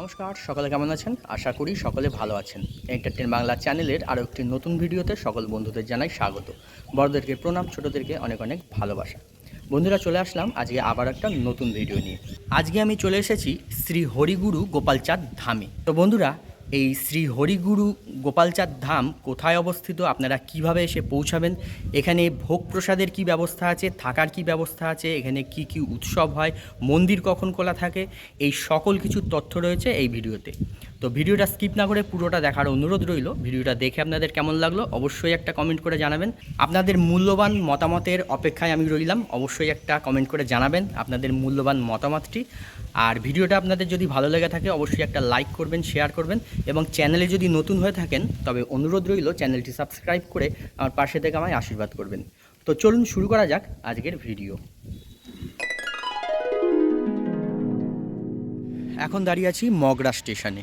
নমস্কার, সকলে কেমন আছেন? আশা করি সকলে ভালো আছেন। এন্টারটেন বাংলা চ্যানেলের আরও একটি নতুন ভিডিওতে সকল বন্ধুদের জানাই স্বাগত। বড়দেরকে প্রণাম, ছোটদেরকে অনেক অনেক ভালোবাসা। বন্ধুরা, চলে আসলাম আজকে আবার একটা নতুন ভিডিও নিয়ে। আজকে আমি চলে এসেছি শ্রী হরিগুরু গোপালচাঁদ ধামে। তো বন্ধুরা, এই শ্রী হরিগুরু গোপালচাঁদ ধাম কোথায় অবস্থিত? আপনারা কীভাবে এসে পৌঁছাবেন? এখানে ভোগ প্রসাদের কী ব্যবস্থা আছে? থাকার কি ব্যবস্থা আছে? এখানে কি কি উৎসব হয়? মন্দির কখন খোলা থাকে? এই সকল কিছু তথ্য রয়েছে এই ভিডিওতে। তো ভিডিওটা স্কিপ না করে পুরোটা দেখার অনুরোধ রইল। ভিডিওটা দেখে আপনাদের কেমন লাগল অবশ্যই একটা কমেন্ট করে জানাবেন। আপনাদের মূল্যবান মতামতের অপেক্ষায় আমি রইলাম, অবশ্যই একটা কমেন্ট করে জানাবেন আপনাদের মূল্যবান মতামতটি। আর ভিডিওটা আপনাদের যদি ভালো লেগে থাকে, অবশ্যই একটা লাইক করবেন, শেয়ার করবেন এবং চ্যানেলে যদি নতুন হয়ে থাকেন, তবে অনুরোধ রইল চ্যানেলটি সাবস্ক্রাইব করে আমার পাশে থেকে আমায় আশীর্বাদ করবেন। তো চলুন শুরু করা যাক আজকের ভিডিও। এখন দাঁড়িয়ে আছি মগরা স্টেশনে।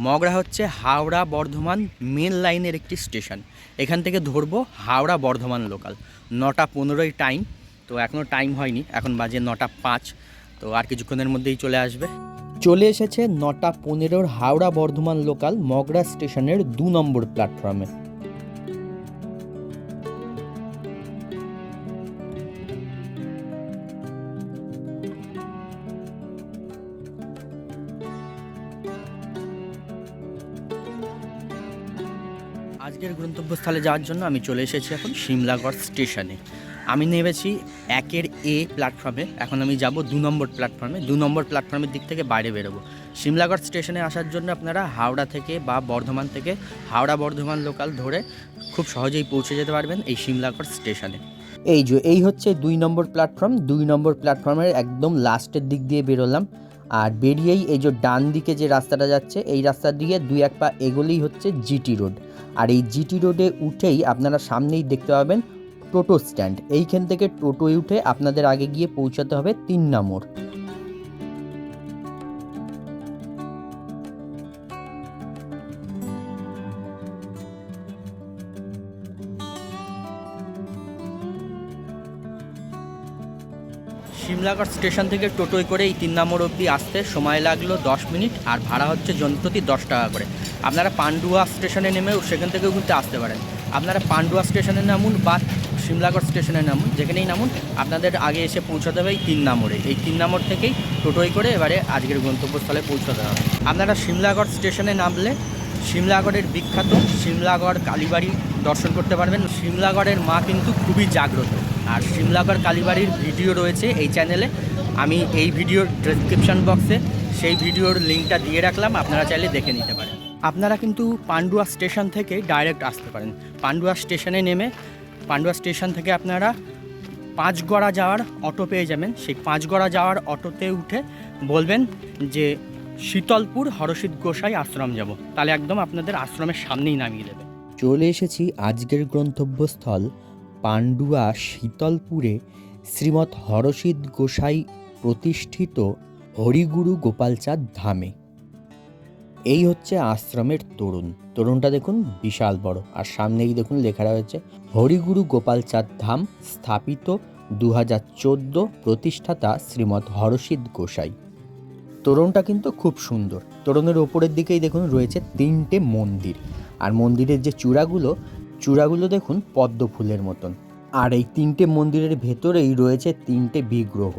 মগরা হচ্ছে হাওড়া বর্ধমান মেন লাইনের একটি স্টেশন। এখান থেকে ধরবো হাওড়া বর্ধমান লোকাল। নটা পনেরোই টাইম, তো এখনও টাইম হয়নি, এখন বাজে নটা পাঁচ, তো আর কিছুক্ষণের মধ্যেই চলে আসবে। চলে এসেছে নটা পনেরোর হাওড়া বর্ধমান লোকাল মগরা স্টেশনের দু নম্বর প্ল্যাটফর্মে। গন্তব্যস্থলে যাওয়ার জন্য আমি চলে এসেছি এখন সিমলাগড় স্টেশনে। আমি নেমেছি একের এ প্ল্যাটফর্মে, এখন আমি যাব দু নম্বর প্ল্যাটফর্মে। দু নম্বর প্ল্যাটফর্মের দিক থেকে বাইরে বেরোবো। সিমলাগড় স্টেশনে আসার জন্য আপনারা হাওড়া থেকে বা বর্ধমান থেকে, হাওড়া বর্ধমান লোকাল ধরে খুব সহজেই পৌঁছে যেতে পারবেন এই সিমলাগড় স্টেশনে। এই যে, এই হচ্ছে দুই নম্বর প্ল্যাটফর্ম। দুই নম্বর প্ল্যাটফর্মের একদম লাস্টের দিক দিয়ে বেরোলাম। আর বেরিয়েই এই যে ডান দিকে যে রাস্তাটা যাচ্ছে, এই রাস্তা দিয়ে দুই এক পা এগোলেই হচ্ছে জিটি রোড। আর এই জিটি রোডে উঠেই আপনারা সামনেই দেখতে পাবেন টোটো স্ট্যান্ড। এইখান থেকে টোটোয় উঠে আপনাদের আগে গিয়ে পৌঁছাতে হবে তিন নম্বর। সিমলাগড় স্টেশন থেকে টোটোয় করে এই তিন নম্বর অবধি আসতে সময় লাগল দশ মিনিট, আর ভাড়া হচ্ছে জনপ্রতি দশ টাকা করে। আপনারা পান্ডুয়া স্টেশনে নেমেও সেখান থেকেও ঘুরতে আসতে পারেন। আপনারা পান্ডুয়া স্টেশনে নামুন বা সিমলাগড় স্টেশনে নামুন, যেখানেই নামুন, আপনাদের আগে এসে পৌঁছাতে হবে এই তিন নম্বরে। এই তিন নম্বর থেকেই টোটোয় করে এবারে আজকের গন্তব্যস্থলে পৌঁছাতে হবে। আপনারা সিমলাগড় স্টেশনে নামলে সিমলাগড়ের বিখ্যাত সিমলাগড় কালীবাড়ি দর্শন করতে পারবেন। সিমলাগড়ের মা কিন্তু খুবই জাগ্রত। আর সিমলাগড় কালীবাড়ির ভিডিও রয়েছে এই চ্যানেলে। আমি এই ভিডিওর ডেসক্রিপশন বক্সে সেই ভিডিওর লিঙ্কটা দিয়ে রাখলাম, আপনারা চাইলে দেখে নিতে পারেন। আপনারা কিন্তু পান্ডুয়া স্টেশন থেকে ডাইরেক্ট আসতে পারেন। পান্ডুয়া স্টেশনে নেমে, পান্ডুয়া স্টেশন থেকে আপনারা পাঁচগড়া যাওয়ার অটো পেয়ে যাবেন। সেই পাঁচগড়া যাওয়ার অটোতে উঠে বলবেন যে, শীতলপুর হরষিত গোসাই আশ্রম যাব। তাহলে একদম আপনাদের আশ্রমের সামনেই নামিয়ে দেবে। চলে এসেছি আজকের গন্তব্যস্থল পান্ডুয়া শীতলপুরে শ্রীমৎ হরষিত গোসাই প্রতিষ্ঠিত হরিগুরু গোপালচাঁদ ধামে। এই হচ্ছে আশ্রমের তরুণ। তরুণটা দেখুন বিশাল বড়। আর সামনেই দেখুন লেখা রয়েছে, হরিগুরু গোপালচাঁদ ধাম স্থাপিত দু হাজার চোদ্দ প্রতিষ্ঠাতা শ্রীমৎ হরষিত গোসাই। তোরণটা কিন্তু খুব সুন্দর। তোরণের ওপরের দিকেই দেখুন রয়েছে তিনটে মন্দির। আর মন্দিরের যে চূড়াগুলো চূড়াগুলো দেখুন পদ্ম ফুলের মতন। আর এই তিনটে মন্দিরের ভেতরেই রয়েছে তিনটে বিগ্রহ।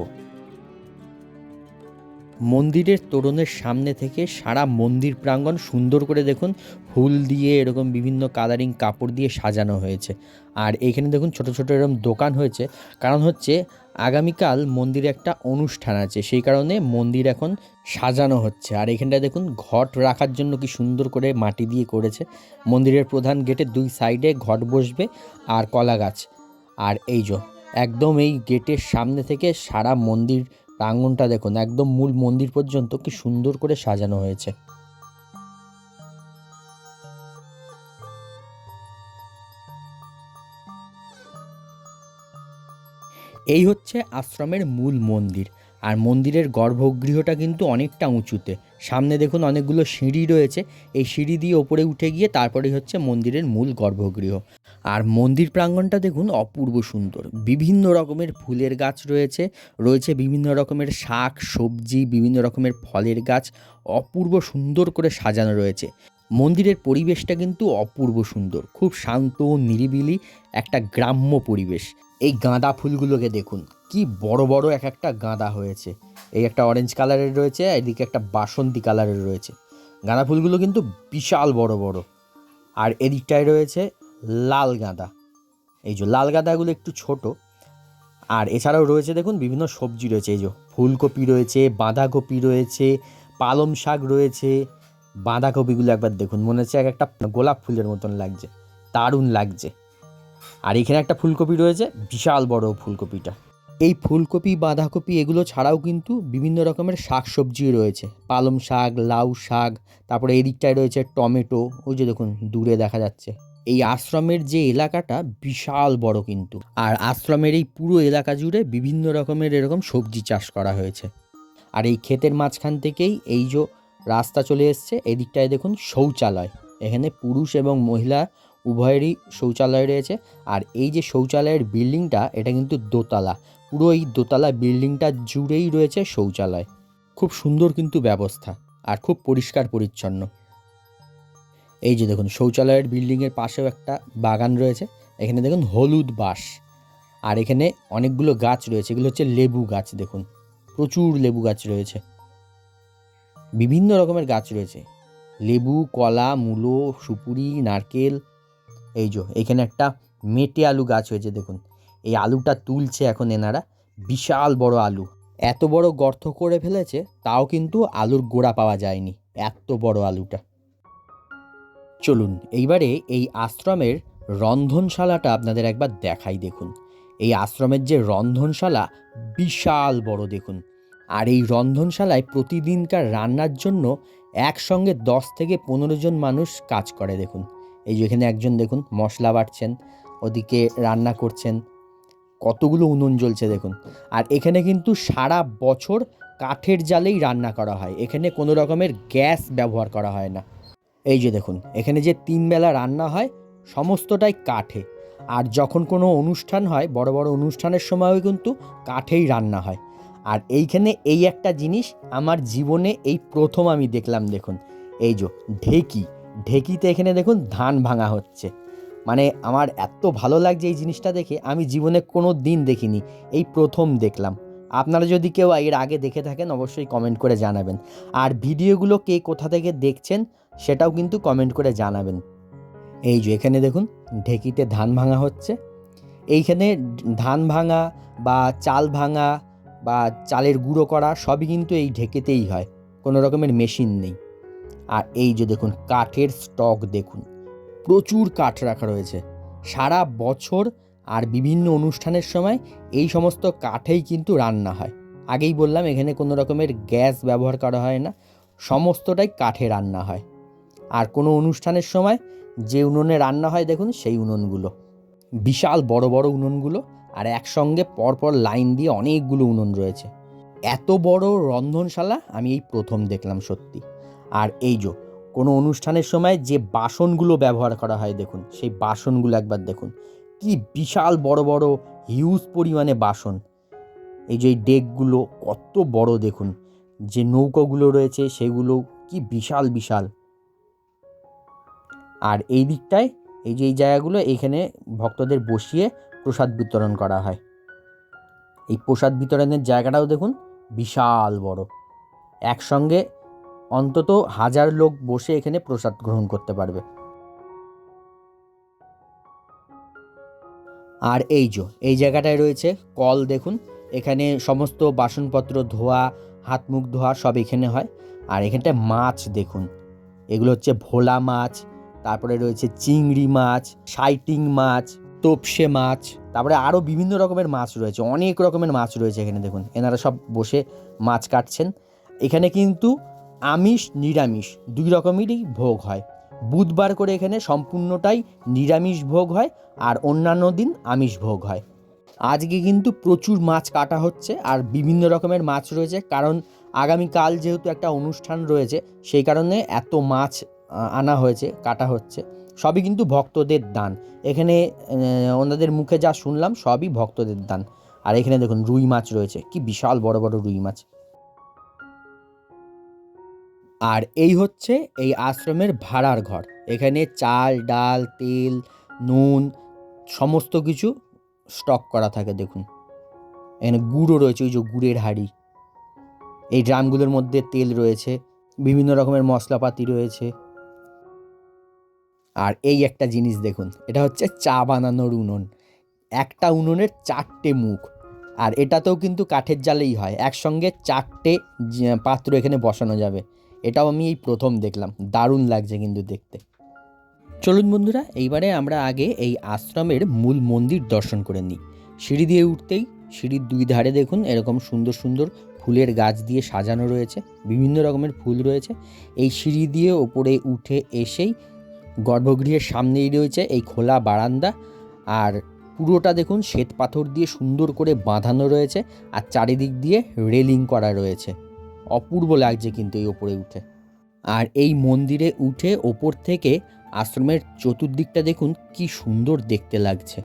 মন্দিরের তোরণের সামনে থেকে সারা মন্দির প্রাঙ্গণ সুন্দর করে দেখুন, ফুল দিয়ে এরকম বিভিন্ন কালারিং কাপড় দিয়ে সাজানো হয়েছে। আর এইখানে দেখুন ছোট ছোট এরকম দোকান হয়েছে। কারণ হচ্ছে, আগামীকাল মন্দিরে একটা অনুষ্ঠান আছে, সেই কারণে মন্দির এখন সাজানো হচ্ছে। আর এখানটায় দেখুন, ঘট রাখার জন্য কি সুন্দর করে মাটি দিয়ে করেছে। মন্দিরের প্রধান গেটের দুই সাইডে ঘট বসবে আর কলা গাছ। আর এই যে, একদম এই গেটের সামনে থেকে সারা মন্দির প্রাঙ্গণটা দেখুন, একদম মূল মন্দির পর্যন্ত কি সুন্দর করে সাজানো হয়েছে। এই হচ্ছে আশ্রমের মূল মন্দির। আর মন্দিরের গর্ভগৃহটা কিন্তু অনেকটা উঁচুতে। সামনে দেখুন অনেকগুলো সিঁড়ি রয়েছে। এই সিঁড়ি দিয়ে ওপরে উঠে গিয়ে তারপরেই হচ্ছে মন্দিরের মূল গর্ভগৃহ। আর মন্দির প্রাঙ্গণটা দেখুন অপূর্ব সুন্দর। বিভিন্ন রকমের ফুলের গাছ রয়েছে। রয়েছে বিভিন্ন রকমের শাক, সবজি, বিভিন্ন রকমের ফলের গাছ। অপূর্ব সুন্দর করে সাজানো রয়েছে। মন্দিরের পরিবেশটা কিন্তু অপূর্ব সুন্দর। খুব শান্ত, নিরিবিলি একটা গ্রাম্য পরিবেশ। এই গাঁদা ফুলগুলোকে দেখুন। কি বড় বড় এক একটা গাঁদা হয়েছে। এই একটা অরেঞ্জ কালারের রয়েছে এদিকে একটা বাসন্তী কালারের রয়েছে। গাঁদা ফুলগুলো কিন্তু বিশাল বড় বড়। আর এদিকটায় রয়েছে লাল গাঁদা। এই যে লাল গাঁদাগুলো একটু ছোট। আর এছাড়াও রয়েছে দেখুন, বিভিন্ন সবজি রয়েছে। এই যে ফুলকপি রয়েছে, বাঁধাকপি রয়েছে, পালং শাক রয়েছে। বাঁধাকপিগুলো একবার দেখুন, মনে হচ্ছে এক একটা গোলাপ ফুলের মতন লাগছে, দারুণ লাগছে। আর এখানে একটা ফুলকপি রয়েছে, বিশাল বড় ফুলকপিটা। এই ফুলকপি, বাঁধাকপি এগুলো ছাড়াও কিন্তু বিভিন্ন রকমের শাক সবজি রয়েছে। পালং শাক, লাউ শাক, তারপরে এই দিকটায় রয়েছে টমেটো। ওই যে দেখুন, দূরে দেখা যাচ্ছে। এই আশ্রমের যে এলাকাটা বিশাল বড় কিন্তু। আর আশ্রমের এই পুরো এলাকা জুড়ে বিভিন্ন রকমের এরকম সবজি চাষ করা হয়েছে। আর এই ক্ষেতের মাঝখান থেকেই এই যে রাস্তা চলে এসছে এদিকটায় দেখুন শৌচালয়। এখানে পুরুষ এবং মহিলা উভয়েরই শৌচালয় রয়েছে। আর এই যে শৌচালয়ের বিল্ডিংটা, এটা কিন্তু দোতলা। পুরো এই দোতলা বিল্ডিংটা জুড়েই রয়েছে শৌচালয়। খুব সুন্দর কিন্তু ব্যবস্থা আর খুব পরিষ্কার পরিচ্ছন্ন। এই যে দেখুন, শৌচালয়ের বিল্ডিংয়ের পাশেও একটা বাগান রয়েছে। এখানে দেখুন, হলুদ বাঁশ। আর এখানে অনেকগুলো গাছ রয়েছে। এগুলো হচ্ছে লেবু গাছ, দেখুন। প্রচুর লেবু গাছ রয়েছে। বিভিন্ন রকমের গাছ রয়েছে। লেবু, কলা, মূলো, সুপুরি, নারকেল। এই যে, এখানে একটা মেটে আলু গাছ হয়েছে, দেখুন। এই আলুটা তুলছে এখন এনারা। বিশাল বড় আলু। এত বড় গর্ত করে ফেলেছে, তাও কিন্তু আলুর গোড়া পাওয়া যায়নি, এত বড় আলুটা। চলুন, এইবারে এই আশ্রমের রন্ধনশালাটা আপনাদের একবার দেখাই দেখুন। এই আশ্রমের যে রন্ধনশালা, বিশাল বড় দেখুন। আর এই রন্ধনশালায় প্রতিদিনকার রান্নার জন্য একসঙ্গে দশ থেকে পনেরো জন মানুষ কাজ করে দেখুন। এই যে এখানে একজন দেখুন, মশলা বাটছেন, ওদিকে রান্না করছেন কতগুলো উনুন জ্বলছে দেখুন। আর এখানে কিন্তু সারা বছর কাঠের জালেই রান্না করা হয়। এখানে কোনো রকমের গ্যাস ব্যবহার করা হয় না। এই যে দেখুন, এখানে যে তিন বেলা রান্না হয়, সমস্তটাই কাঠে। আর যখন কোনো অনুষ্ঠান হয়, বড় বড় অনুষ্ঠানের সময়ও কিন্তু কাঠেই রান্না হয়। আর এইখানে এই একটা জিনিস আমার জীবনে এই প্রথম আমি দেখলাম দেখুন। এই যে ঢেকি। ঢেকিতে এখানে দেখুন ধান ভাঙা হচ্ছে। মানে আমার এত ভালো লাগছে এই জিনিসটা দেখে, আমি জীবনে কোনো দিন দেখিনি, এই প্রথম দেখলাম। আপনারা যদি কেউ এর আগে দেখে থাকেন, অবশ্যই কমেন্ট করে জানাবেন। আর ভিডিওগুলো কে কোথা থেকে দেখছেন, সেটাও কিন্তু কমেন্ট করে জানাবেন। এই যে এখানে দেখুন, ঢেকিতে ধান ভাঙা হচ্ছে। এইখানে ধান ভাঙা বা চাল ভাঙা বা চালের গুঁড়ো করা সবই কিন্তু এই ঢেকেতেই হয়, কোনো রকমের মেশিন নেই। আর এই যে দেখুন, কাঠের স্টক দেখুন। প্রচুর কাঠ রাখা রয়েছে। সারা বছর আর বিভিন্ন অনুষ্ঠানের সময় এই সমস্ত কাঠেই কিন্তু রান্না হয়। আগেই বললাম, এখানে কোনো রকমের গ্যাস ব্যবহার করা হয় না, সমস্তটাই কাঠে রান্না হয়। আর কোনো অনুষ্ঠানের সময় যে উনুনে রান্না হয়, দেখুন, সেই উনুনগুলো। বিশাল বড় বড় উনুনগুলো আর একসঙ্গে পরপর লাইন দিয়ে অনেকগুলো উনুন রয়েছে। এত বড় রন্ধনশালা আমি এই প্রথম দেখলাম সত্যি। আর এই যে কোনো অনুষ্ঠানের সময় যে বাসনগুলো ব্যবহার করা হয়, দেখুন, সেই বাসনগুলো একবার দেখুন। কি বিশাল বড় বড় হিউজ পরিমাণে বাসন। এই যে ডেকগুলো কত বড়, দেখুন, যে নৌকোগুলো রয়েছে, সেগুলো কি বিশাল বিশাল। আর এই দিকটায়, এই যে এই জায়গাগুলো এইখানে ভক্তদের বসিয়ে প্রসাদ বিতরণ করা হয়। এই প্রসাদ বিতরণের জায়গাটাও দেখুন, বিশাল বড়। একসঙ্গে অন্তত হাজার লোক বসে এখানে প্রসাদ গ্রহণ করতে পারবে। আর এই যে, এই জায়গাটায় রয়েছে কল, দেখুন। এখানে সমস্ত বাসনপত্র, ধোয়া হাত মুখ ধোয়া সব এখানে হয়। আর এখানটায় মাছ, দেখুন। এগুলো হচ্ছে ভোলা মাছ, তারপরে রয়েছে চিংড়ি মাছ, সাইটিং মাছ, তোপসে মাছ, তারপরে আরও বিভিন্ন রকমের মাছ রয়েছে। অনেক রকমের মাছ রয়েছে এখানে, দেখুন। এনারা সব বসে মাছ কাটছেন। এখানে কিন্তু আমিষ, নিরামিষ, দুই রকমেরই ভোগ হয়। বুধবার করে এখানে সম্পূর্ণটাই নিরামিষ ভোগ হয় আর অন্যান্য দিন আমিষ ভোগ হয়। আজকে কিন্তু প্রচুর মাছ কাটা হচ্ছে আর বিভিন্ন রকমের মাছ রয়েছে কারণ আগামীকাল যেহেতু একটা অনুষ্ঠান রয়েছে সেই কারণে এত মাছ আনা হয়েছে, কাটা হচ্ছে। সবই কিন্তু ভক্তদের দান। এখানে ওনাদের মুখে যা শুনলাম সবই ভক্তদের দান। আর এখানে দেখুন রুই মাছ রয়েছে, কি বিশাল বড় বড় রুই মাছ। আর এই হচ্ছে এই আশ্রমের ভাড়ার ঘর। এখানে চাল, ডাল, তেল, নুন সমস্ত কিছু স্টক করা থাকে, দেখুন। এখানে গুঁড়ো রয়েছে, ওই যে গুড়ের হাঁড়ি। এই ড্রামগুলোর মধ্যে তেল রয়েছে, বিভিন্ন রকমের মশলাপাতি রয়েছে। আর এই একটা জিনিস দেখুন, এটা হচ্ছে চা বানানোর উনুন। একটা উনুনের চারটে মুখ। আর এটাতেও কিন্তু কাঠের জালেই হয়, একসঙ্গে চারটে পাত্র এখানে বসানো যাবে। এটাও আমি এই প্রথম দেখলাম। দারুণ লাগছে কিন্তু দেখতে। চলুন বন্ধুরা, এইবারে আমরা আগে এই আশ্রমের মূল মন্দির দর্শন করে নিই। সিঁড়ি দিয়ে উঠতেই, সিঁড়ির দুই ধারে দেখুন এরকম সুন্দর সুন্দর ফুলের গাছ দিয়ে সাজানো রয়েছে, বিভিন্ন রকমের ফুল রয়েছে। এই সিঁড়ি দিয়ে ওপরে উঠে এসেই গর্ভগৃহের সামনেই রয়েছে এই খোলা বারান্দা। আর পুরোটা দেখুন শ্বেত পাথর দিয়ে সুন্দর করে বাঁধানো রয়েছে, আর চারিদিক দিয়ে রেলিং করা রয়েছে। অপূর্ব লাগছে কিন্তু এই ওপরে উঠে। আর এই মন্দিরে উঠে ওপর থেকে আশ্রমের চতুর্দিকটা দেখুন, কি সুন্দর দেখতে লাগছে।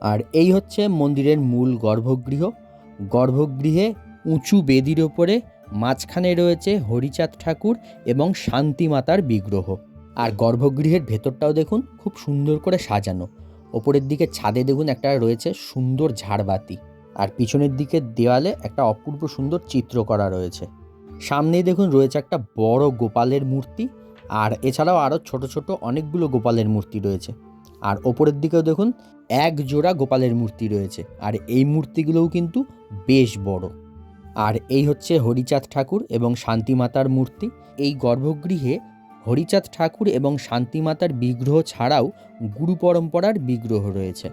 আর এই হচ্ছে মন্দিরের মূল গর্ভগৃহ। গর্ভগৃহে উঁচু বেদির ওপরে মাঝখানে রয়েছে হরিচাঁদ ঠাকুর এবং শান্তিমাতার বিগ্রহ। আর গর্ভগৃহের ভেতরটাও দেখুন, খুব সুন্দর করে সাজানো। ওপরের দিকে ছাদে দেখুন একটা রয়েছে সুন্দর ঝাড়বাতি। আর পিছনের দিকে দেওয়ালে একটা অপূর্ব সুন্দর চিত্র করা রয়েছে। সামনেই দেখুন রয়েছে একটা বড় গোপালের মূর্তি। আর এছাড়াও আরও ছোট ছোট অনেকগুলো গোপালের মূর্তি রয়েছে। আর ওপরের দিকেও দেখুন এক জোড়া গোপালের মূর্তি রয়েছে। আর এই মূর্তিগুলোও কিন্তু বেশ বড়। আর এই হচ্ছে হরিচাঁদ ঠাকুর এবং শান্তিমাতার মূর্তি। এই গর্ভগৃহে হরিচাঁদ ঠাকুর এবং শান্তিমাতার বিগ্রহ ছাড়াও গুরু পরম্পরার বিগ্রহ রয়েছে।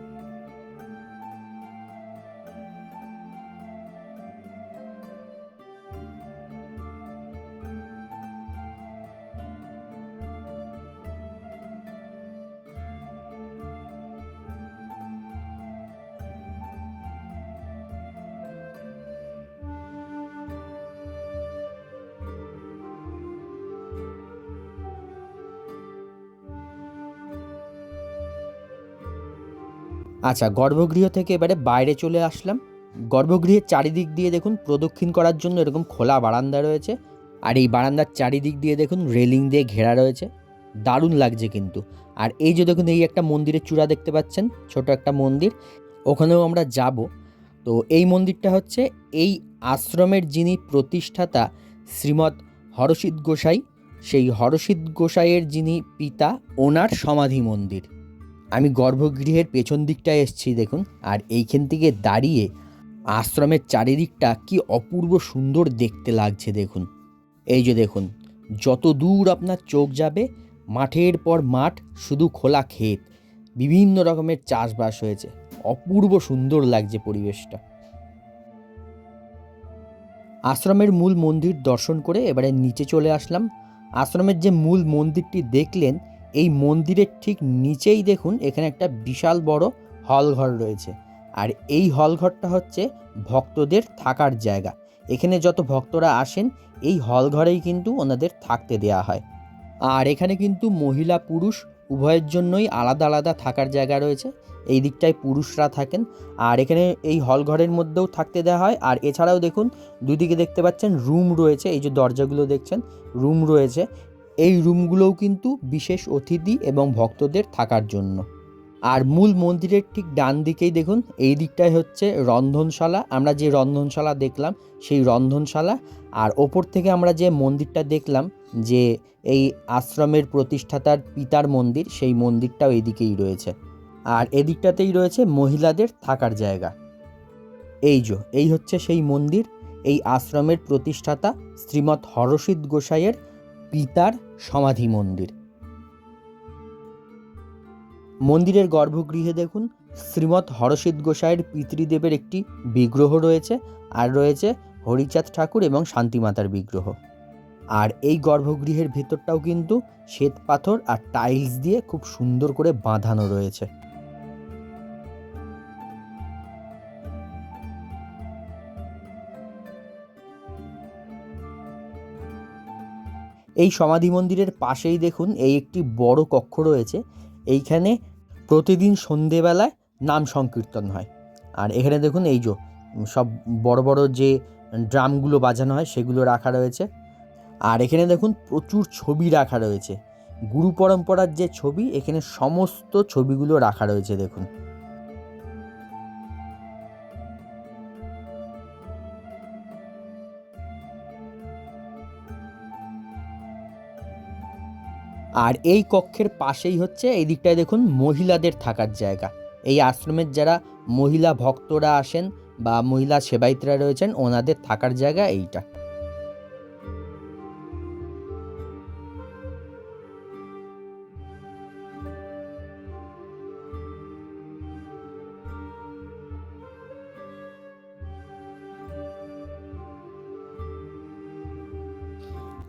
আচ্ছা গর্ভগৃহ থেকে এবারে বাইরে চলে আসলাম। গর্ভগৃহের চারিদিক দিয়ে দেখুন প্রদক্ষিণ করার জন্য এরকম খোলা বারান্দা রয়েছে। আর এই বারান্দার চারিদিক দিয়ে দেখুন রেলিং দিয়ে ঘেরা রয়েছে। দারুণ লাগছে কিন্তু। আর এই যে দেখুন এই একটা মন্দিরের চূড়া দেখতে পাচ্ছেন, ছোট একটা মন্দির। ওখানেও আমরা যাব। তো এই মন্দিরটা হচ্ছে এই আশ্রমের যিনি প্রতিষ্ঠাতা শ্রীমৎ হরসিদ্ধ গোসাই, সেই হরসিদ্ধ গোসাইয়ের যিনি পিতা, ওনার সমাধি মন্দির। আমি গর্ভগৃহের পেছন দিকটায় এসেছি, দেখুন। আর এইখান থেকে দাঁড়িয়ে আশ্রমের চারিদিকটা কি অপূর্ব সুন্দর দেখতে লাগছে, দেখুন। এই যে দেখুন, যত দূর আপনার চোখ যাবে, মাঠের পর মাঠ, শুধু খোলা ক্ষেত, বিভিন্ন রকমের চাষবাস হয়েছে। অপূর্ব সুন্দর লাগছে পরিবেশটা। আশ্রমের মূল মন্দির দর্শন করে এবারে নিচে চলে আসলাম। আশ্রমের যে মূল মন্দিরটি দেখলেন এই মন্দিরের ঠিক নিচেই দেখুন, এখানে একটা বিশাল বড় হল ঘর রয়েছে। আর এই হল ঘরটা হচ্ছে ভক্তদের থাকার জায়গা। এখানে যত ভক্তরা আসেন, এই হল ঘরেই কিন্তু ওনাদের থাকতে দেয়া হয়। আর এখানে কিন্তু মহিলা পুরুষ উভয়ের জন্যই আলাদা আলাদা থাকার জায়গা রয়েছে। এই দিকটায় পুরুষরা থাকেন। আর এখানে এই হল ঘরের মধ্যেও থাকতে দেওয়া হয়। আর এছাড়াও দেখুন, দুদিকে দেখতে পাচ্ছেন রুম রয়েছে। এই যে দরজাগুলো দেখছেন, রুম রয়েছে। এই রুমগুলোও কিন্তু বিশেষ অতিথি এবং ভক্তদের থাকার জন্য। আর মূল মন্দিরের ঠিক ডান দিকেই দেখুন, এই দিকটায় হচ্ছে রন্ধনশালা। আমরা যে রন্ধনশালা দেখলাম, সেই রন্ধনশালা। আর ওপর থেকে আমরা যে মন্দিরটা দেখলাম, যে এই আশ্রমের প্রতিষ্ঠাতার পিতার মন্দির, সেই মন্দিরটাও এদিকেই রয়েছে। আর এদিকটাতেই রয়েছে মহিলাদের থাকার জায়গা। এই যে, এই হচ্ছে সেই মন্দির। এই আশ্রমের প্রতিষ্ঠাতা শ্রীমৎ হরসিদ্ধ গোসাইয়ের পিতার সমাধি মন্দির। মন্দিরের গর্ভগৃহে দেখুন, শ্রীমৎ হরসিদ্ধ গোসাইয়ের পিতৃদেবের একটি বিগ্রহ রয়েছে, আর রয়েছে হরিচাঁদ ঠাকুর এবং শান্তিমাতার বিগ্রহ। আর এই গর্ভগৃহের ভেতরটাও কিন্তু শ্বেত পাথর আর টাইলস দিয়ে খুব সুন্দর করে বাঁধানো রয়েছে। এই সমাধি মন্দিরের পাশেই দেখুন এই একটি বড় কক্ষ রয়েছে। এইখানে প্রতিদিন সন্ধেবেলায় নাম সংকীর্তন হয়। আর এখানে দেখুন এই যে সব বড় বড় যে ড্রামগুলো বাজানো হয় সেগুলো রাখা রয়েছে। আর এখানে দেখুন প্রচুর ছবি রাখা রয়েছে। গুরু পরম্পরার যে ছবি, এখানে সমস্ত ছবিগুলো রাখা রয়েছে দেখুন। আর এই কক্ষের পাশেই হচ্ছে এই দিকটায় দেখুন মহিলাদের থাকার জায়গা। এই আশ্রমের যারা মহিলা ভক্তরা আসেন বা মহিলা সেবায়িতরা রয়েছেন, ওনাদের থাকার জায়গা এইটা।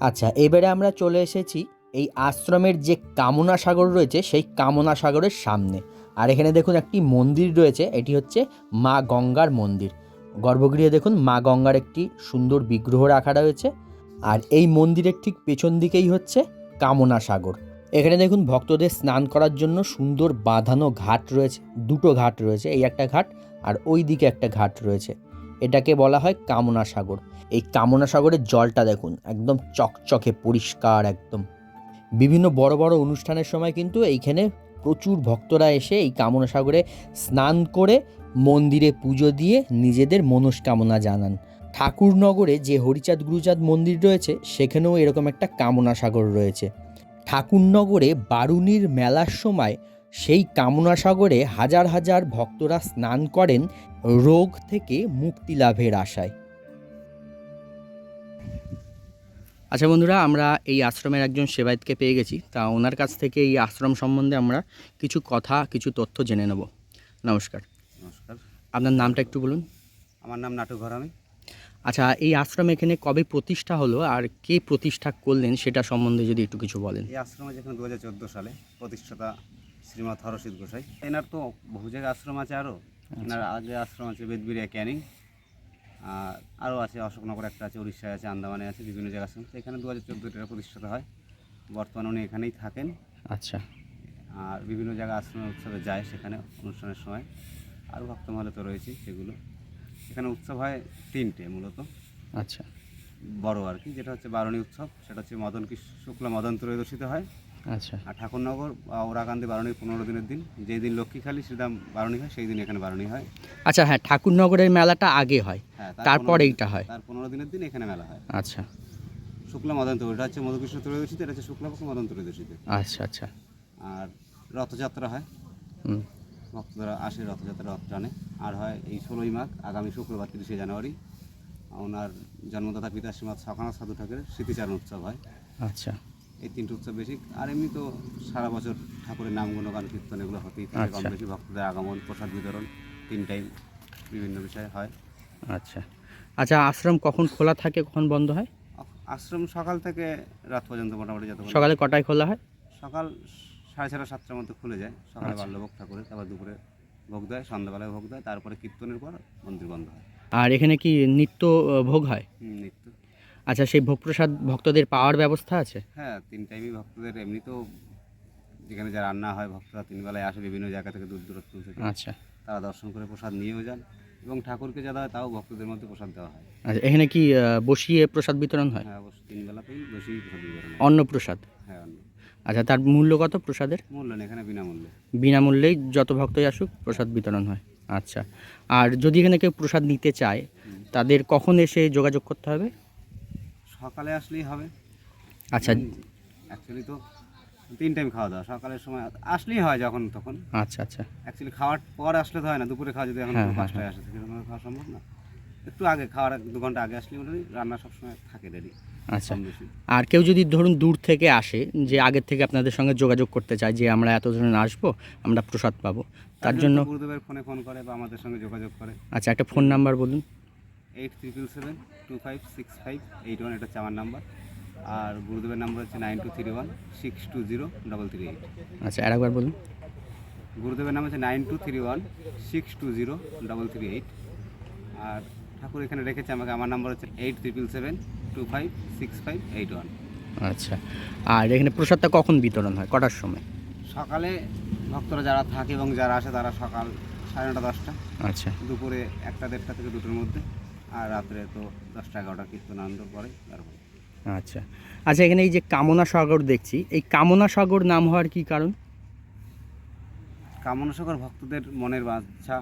আচ্ছা এবারে আমরা চলে এসেছি এই আশ্রমের যে কামনা সাগর রয়েছে, সেই কামনা সাগরের সামনে। আর এখানে দেখুন একটি মন্দির রয়েছে, এটি হচ্ছে মা গঙ্গার মন্দির। গর্ভগৃহে দেখুন মা গঙ্গার একটি সুন্দর বিগ্রহ রাখা রয়েছে, আর এই মন্দিরের ঠিক পেছন দিকেই হচ্ছে কামনা সাগর। এখানে দেখুন ভক্তদের স্নান করার জন্য সুন্দর বাঁধানো ঘাট রয়েছে, দুটো ঘাট রয়েছে, এই একটা ঘাট আর ওই দিকে একটা ঘাট রয়েছে। এটাকে বলা হয় কামনা সাগর। এই কামনা সাগরের জলটা দেখুন, একদম চকচকে পরিষ্কার, একদম বিভিন্ন বড় বড় অনুষ্ঠানের সময় কিন্তু এইখানে প্রচুর ভক্তরা এসে এই কামনা সাগরে স্নান করে মন্দিরে পুজো দিয়ে নিজেদের মনস্কামনা জানান। ঠাকুরনগরে যে হরিচাঁদ গুরুচাঁদ মন্দির রয়েছে, সেখানেও এরকম একটা কামনা সাগর রয়েছে। ঠাকুরনগরে বারুনির মেলার সময় সেই কামনা সাগরে হাজার হাজার ভক্তরা স্নান করেন, রোগ থেকে মুক্তি লাভের আশায়। আচ্ছা বন্ধুরা আমরা এই আশ্রমের একজন সেবায়তকে পেয়ে গেছি। তা ওনার কাছ থেকে এই আশ্রম সম্বন্ধে আমরা কিছু কথা কিছু তথ্য জেনে নেব। নমস্কার। নমস্কার। আপনার নামটা একটু বলুন। আমার নাম নাটু ঘরামি। আচ্ছা এই আশ্রম এখানে কবে প্রতিষ্ঠা হলো আর কে প্রতিষ্ঠা করলেন সেটা সম্বন্ধে যদি একটু কিছু বলেন। এই আশ্রমে যেখানে দু হাজার চোদ্দ সালে প্রতিষ্ঠাতা শ্রীমৎ হরসিদ গোসাই এনার তো বহু জায়গায় আশ্রম আছে আরও। এনার আগে আশ্রম আছে বেদবিরিয়া ক্যানিং। আরও আছে অশোকনগর একটা আছে উড়িষ্যায় আছে আন্দামানে আছে বিভিন্ন জায়গা তো এখানে দু হাজার চোদ্দোটা প্রতিষ্ঠাতা হয়। বর্তমানে উনি এখানেই থাকেন। আচ্ছা। আর বিভিন্ন জায়গায় আশ্রম উৎসবে যায় সেখানে অনুষ্ঠানের সময়। আর ভক্তমহলে তো রয়েছে সেগুলো। এখানে উৎসব হয় তিনটে মূলত। আচ্ছা। বড় আর কি যেটা হচ্ছে বারণী উৎসব সেটা হচ্ছে মদন শুক্ল মদন ত্রয়োদশীতে হয়। আচ্ছা। আর ঠাকুরনগর বা ওরাকান্দি বারণীর পনেরো দিনের দিন। যেই দিন লক্ষ্মীখালী শ্রীরাম বারণী হয় সেই দিন এখানে বারণী হয়। আচ্ছা হ্যাঁ ঠাকুরনগরের মেলাটা আগে হয়। হ্যাঁ তার তারপর এইটা হয়। তার পনেরো দিনের দিন এখানে মেলা হয়। আচ্ছা। শুক্লা মদন এটা হচ্ছে মধুকৃষ্ণ ত্রয়োদশীতে এটা হচ্ছে শুক্লাপক্ষ মদন ত্রয়োদশীতে। আচ্ছা আচ্ছা। আর রথযাত্রা হয়। ভক্তরা আসে রথযাত্রা রথ টানে। আর হয় এই ষোলোই মাঘ আগামী শুক্রবার তিরিশে জানুয়ারি। ওনার জন্মদাতা পিতা শ্রীমৎ সখানা সাধু ঠাকুরের স্মৃতিচারণ উৎসব হয়। আচ্ছা। এই তিনটে উৎসব বেশি। আর এমনি তো সারা বছর ঠাকুরের নাম গুণগান কীর্তন এগুলো হতেই থাকে। কম আচ্ছা। বেশি ভক্তদের আগমন প্রসাদ বিতরণ তিন টাইম বিভিন্ন বিষয়ে হয়। আচ্ছা। আচ্ছা আশ্রম কখন খোলা থাকে কখন বন্ধ হয়? আশ্রম সকাল থেকে রাত পর্যন্ত মোটামুটি যত সকালে কটায় খোলা হয়? সকাল সাড়ে ছটা সাতটার মধ্যে খুলে যায়। সকালে আচ্ছা। বাল্যভোগ ঠাকুরের তারপর দুপুরে ভোগ দেয় সন্ধ্যাবেলায় ভোগ দেয় তারপরে কীর্তনের পর মন্দির বন্ধ হয়। আর এখানে কি নিত্য ভোগ হয়? নিত্য। আচ্ছা সেই ভোগ প্রসাদ ভক্তদের পাওয়ার ব্যবস্থা আছে? হ্যাঁ তিন টাইমই ভক্তদের এমনি তো যেখানে যা রান্না হয় ভক্তরা তিন বেলায় আসে বিভিন্ন জায়গা থেকে দূর দূরত্ব থেকে। আচ্ছা। তারা দর্শন করে প্রসাদ নিয়েও যান এবং ঠাকুরকে যা দেয় তাও ভক্তদের মধ্যে প্রসাদ দেওয়া হয়। আচ্ছা এখানে কি বসিয়ে প্রসাদ বিতরণ হয়? হ্যাঁ অবশ্যই তিন বেলাতেই বেশি প্রসাদ বিতরণ হয়। অন্ন প্রসাদ? হ্যাঁ অন্য আচ্ছা তার মূল্য কত প্রসাদের? মূল্য নেই এখানে বিনামূল্যে। বিনামূল্যেই যত ভক্তই আসুক প্রসাদ বিতরণ হয়। আচ্ছা আর যদি এখানে কেউ প্রসাদ নিতে চায় তাদের কখন এসে যোগাযোগ করতে হবে? সকালে আসলেই হবে। আচ্ছা। অ্যাকচুয়ালি তো তিন টাইম খাওয়া দাওয়া সকালের সময় আসলেই হয় যখন তখন। আচ্ছা আচ্ছা। অ্যাকচুয়ালি খাওয়ার পর আসলে তো হয় না দুপুরে খাওয়া যদি এখন হ্যাঁ, হ্যাঁ, পাঁচটায় আসে সেরকম খাওয়া সম্ভব না। একটু আগে খাওয়ার দু ঘণ্টা আগে আসলে মোটামুটি রান্না সবসময় থাকে রেডি আচ্ছা। আর কেউ যদি ধরুন দূর থেকে আসে যে আগের থেকে আপনাদের সঙ্গে যোগাযোগ করতে চায় যে আমরা এত জন আসব আমরা প্রসাদ পাবো তার জন্য গুরুদেবের ফোনে ফোন করে বা আমাদের সঙ্গে যোগাযোগ করে। আচ্ছা একটা ফোন নাম্বার বলুন। Eight triple seven two five six five eight one এটা হচ্ছে আমার নাম্বার আর গুরুদেবের নাম্বার হচ্ছে nine two three one six two zero double three eight আচ্ছা আর একবার বলুন। গুরুদেবের নাম হচ্ছে nine two three one six two zero double three eight আর ঠাকুর এখানে রেখেছে আমাকে আমার নাম্বার হচ্ছে eight triple seven two five six five eight one আচ্ছা আর এখানে প্রসাদটা কখন বিতরণ হয়? কটার সময়? সকালে ভক্তরা যারা থাকে এবং যারা আসে তারা সকাল সাড়ে নটা দশটা। আচ্ছা। দুপুরে একটা দেড়টা থেকে দুটোর মধ্যে। আর রাত্রে তো দশটা এগারোটা কীর্তন আনন্দ পরে তারপর আচ্ছা। আচ্ছা এখানে এই যে কামনা সাগর দেখছি এই কামনা সাগর নাম হওয়ার কি কারণ? কামনা সাগর ভক্তদের মনের বাচ্চা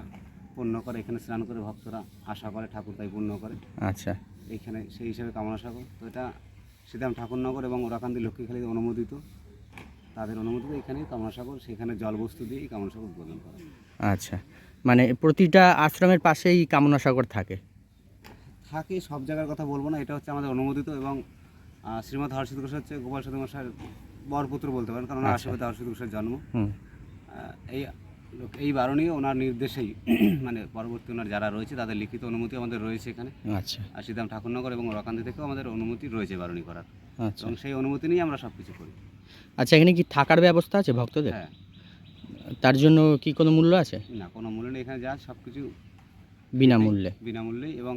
পূর্ণ করে এখানে স্নান করে ভক্তরা আশা করে ঠাকুর তাই পূর্ণ করে। আচ্ছা। এইখানে সেই হিসাবে কামনা সাগর। তো এটা শ্রীদাম ঠাকুরনগর এবং ওরাকান্দি লক্ষ্মীখালীতে অনুমোদিত। তাদের অনুমোদিত এখানেই কামনা সাগর সেখানে জলবস্তু দিয়েই কামনা সাগর উদ্বোধন করে আচ্ছা। মানে প্রতিটা আশ্রমের পাশেই কামনা সাগর থাকে? থাকে সব জায়গার কথা বলব না এটা হচ্ছে আমাদের অনুমোদিত এবং শ্রীমৎ হর্ষিত ঘোষ হচ্ছে গোপাল সাধু মশাইয়ের বরপুত্র বলতে পারেন কারণ আচ্ছা। হর্ষিত ঘোষের জন্ম। এই এই বারণীয় ওনার নির্দেশেই মানে পরবর্তী ওনার যারা রয়েছে তাদের লিখিত অনুমতি আমাদের রয়েছে এখানে। আচ্ছা। আর ঠাকুরনগর এবং ওরাকান্দি থেকেও আমাদের অনুমতি রয়েছে বারণী করার। আচ্ছা। এবং সেই অনুমতি নিয়ে আমরা সব কিছু করি। আচ্ছা এখানে কি থাকার ব্যবস্থা আছে ভক্তদের? হ্যাঁ। তার জন্য কি কোনো মূল্য আছে? না কোনো মূল্য নেই এখানে যা সব কিছু বিনামূল্যে। বিনামূল্যেই এবং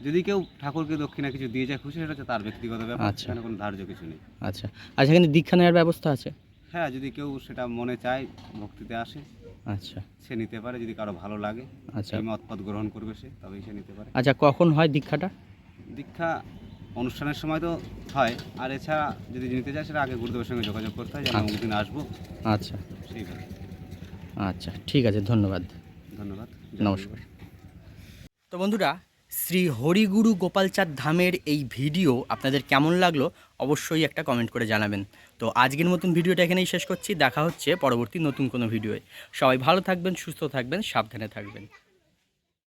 যদি কেউ ঠাকুরকে দক্ষিণা কিছু দিয়ে যায় খুশি সেটা হচ্ছে তার ব্যক্তিগত ব্যাপার আচ্ছা। কোনো ধার্য কিছু নেই। আচ্ছা। আচ্ছা এখানে দীক্ষা নেওয়ার ব্যবস্থা আছে? হ্যাঁ যদি কেউ সেটা মনে চায় ভক্তিতে আসে আচ্ছা। সে নিতে পারে যদি কারও ভালো লাগে আচ্ছা। সেই মত গ্রহণ করবে সে তবেই সে নিতে পারে। আচ্ছা কখন হয় দীক্ষাটা? দীক্ষা অনুষ্ঠানের সময় তো হয় আর এছাড়া যদি নিতে চায় সেটা আগে গুরুদেবের সঙ্গে যোগাযোগ করতে হয় যে আমি আচ্ছা। অমুক দিন আসব। আচ্ছা। সেইভাবে আচ্ছা ঠিক আছে ধন্যবাদ। ধন্যবাদ। নমস্কার। তো বন্ধুরা শ্রী হরিগুরু গোপালচাঁদ ধামের এই ভিডিও আপনাদের কেমন লাগল অবশ্যই একটা কমেন্ট করে জানাবেন। তো আজকের মতন ভিডিওটা এখানেই শেষ করছি। দেখা হচ্ছে পরবর্তী নতুন কোনো ভিডিওয়ে। সবাই ভালো থাকবেন, সুস্থ থাকবেন, সাবধানে থাকবেন।